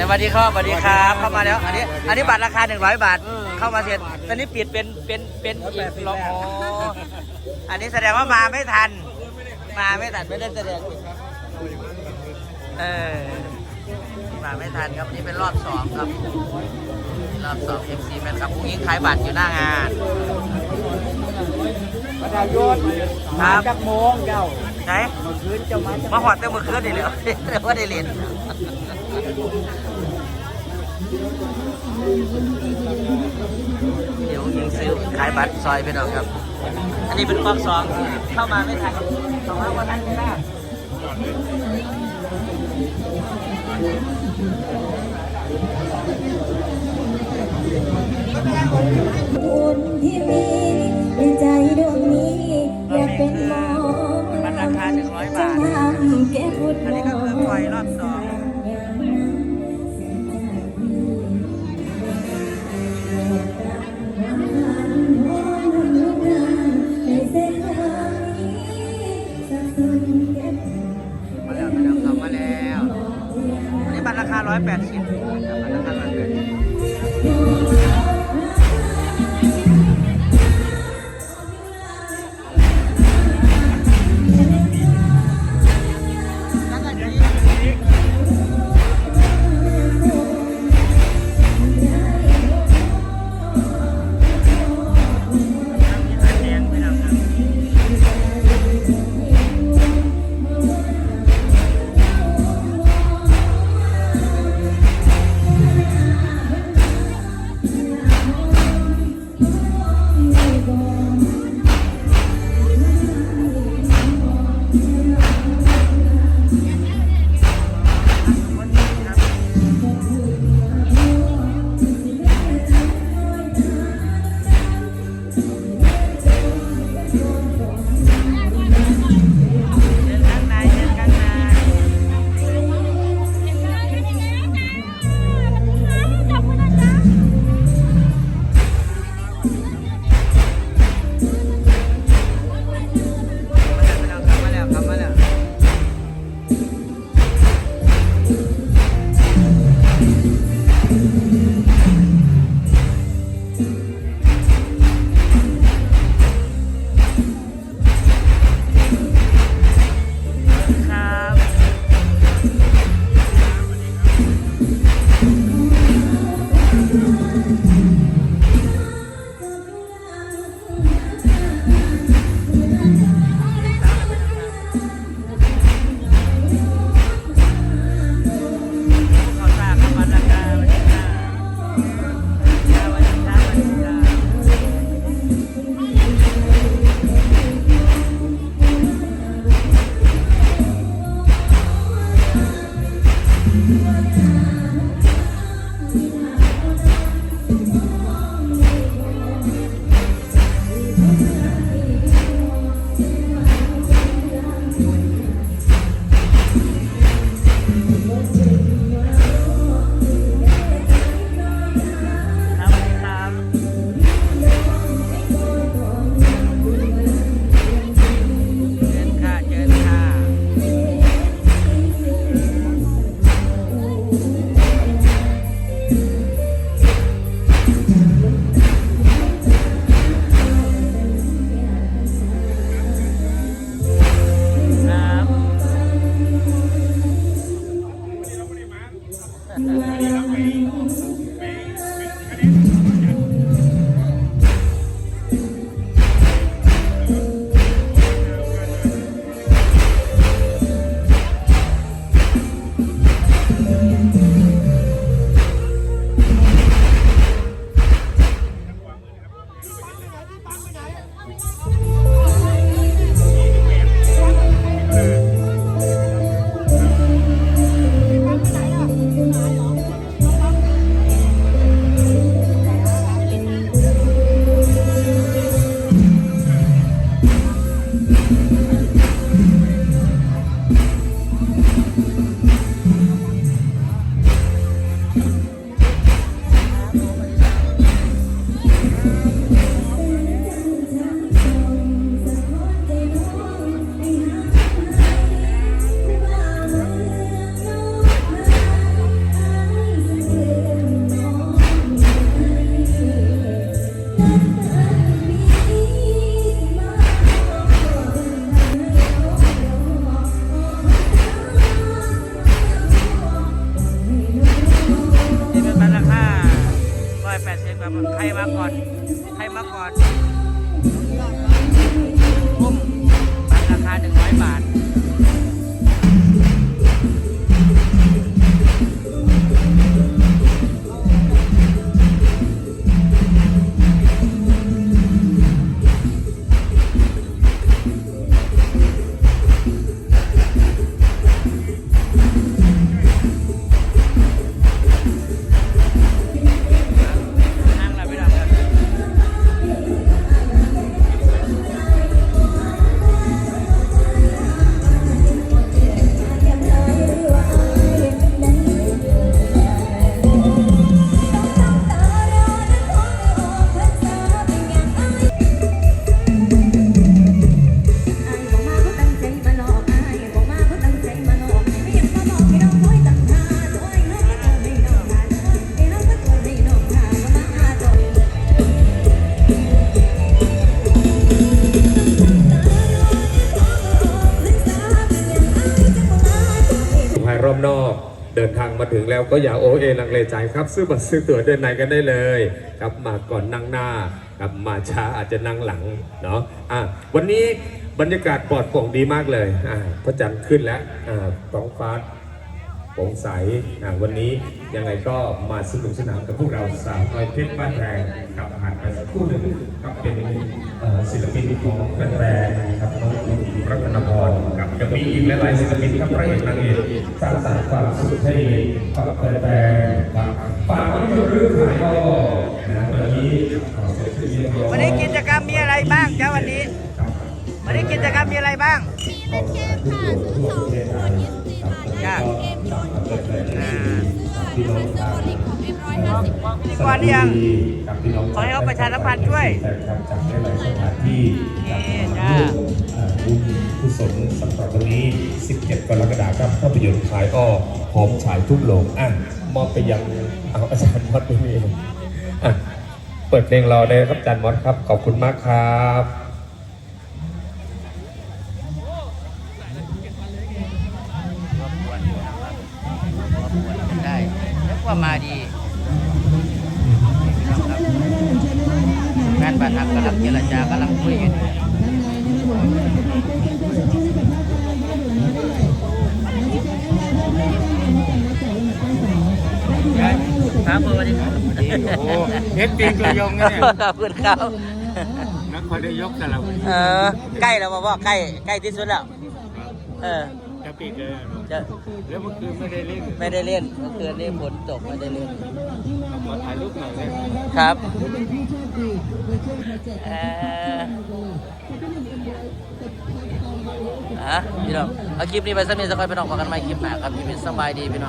สวัสดีครับสวัสดีครับ เข้ามาแล้ว อันนี้ อันนี้บัตรราคา 100 บาท เข้ามาเสร็จตอนนี้ปิดเป็น เป็น เป็นอีกรอบอ๋ออันนี้แสดงว่ามาไม่ทัน มาไม่ทันไม่ได้แสดงอีกเออ มาไม่ทันครับอันนี้เป็นรอบสองครับ รอบสอง FC แมนครับพรุ่งนี้ขายบัตรอยู่หน้างานประชาชนครับจักโมงเจ้าไหนเมื่อคืนเจ้ามาจักมาหอดเต้มือคืนนี่เลยว่าได้เรียน เดี๋ยวยิงซื้อขายบัตรซอยไปหน่อยครับ อันนี้เป็นกองสองเข้ามาไม่ทันสองห้าวันทันไม่ได้บุญที่ Yeah. ใครมาก่อน ใครมาก่อนคุ้มบัตรราคาหนึ่งร้อยบาท อบนอกเดินทางมาถึงแล้วก็อย่าโอเอลังเลใจครับซื้อบัตรซื้อตั๋วเดินในกันได้เลยครับมาก่อนนั่งหน้าครับมาช้าอาจจะนั่งหลังเนาะอะวันนี้บรรยากาศปลอดโปร่งดีมากเลยอ่าพระจันทร์ขึ้นแล้วอ่าท้องฟ้าโปร่งใสอ่าวันนี้ยังไงก็มาสนุกสนานกับพวกเราสาวน้อยเพชรบ้านแรงกับผ่านไปสักครู่หนึ่งครับเป็นศิลปินของแฟนๆครับ ยังมีอีกหลายๆศิลปินครับพระเอกนางเอกสร้างสรรค์ความสุขให้กับแฟนๆครับฝากไว้กับเรื่องขายก็นะวันนี้ขอเสร็จที่เรียบร้อยวันนี้กิจกรรมมีอะไรบ้างจ้าวันนี้ วันนี้กิจกรรมมีอะไรบ้างมีเล่นเกมค่ะซื้อสองแถมยี่สิบสี่บาทเกมโยนเสื้อเสื้อโอลิมของเอ็มร้อยห้าสิบบอกพิธีกรหรือยังขอให้เขาประชาสัมพันธ์ช่วยแฟนคลับจากหลายสถานที่นี่กั บจ้าเอ่อบุญกุศลสำหรับวันนี้ 17 กรกฎาคมภาพยนตร์ขายอ้อพร้อมฉายทุกโรงอะมอบไปยังเอาอาจารย์มอดไปนี่เองอะเปิดเพลงรอได้ครับอาจารย์มอดครับ ขอบคุณมากครับได้แล้วว่ามาดีงานบ้านฮักกำลังเจรจากำลังคุยอยู่ ครับสวัสดีครับโอ้เฮ็ดปีกระยงเนี่ยขอบคุณครับนักคอยได้ยกแต่ละเออใกล้แล้วมาบอกใกล้ใกล้ที่สุดแล้ว เออจะปีกเลยจะแล้วเมื่อคืนไม่ได้เล่นไม่ได้เล่นเมื่อคืนนี้ฝนตกไม่ได้เล่นขอถ่ายรูปหน่อยเลยครับเอออะพี่น้องเอาคลิปนี้ไปสักนิดสักค่อยไปน้องพอกันใหม่คลิปหน้าครับพี่เป็นสบายดีพี่น้อง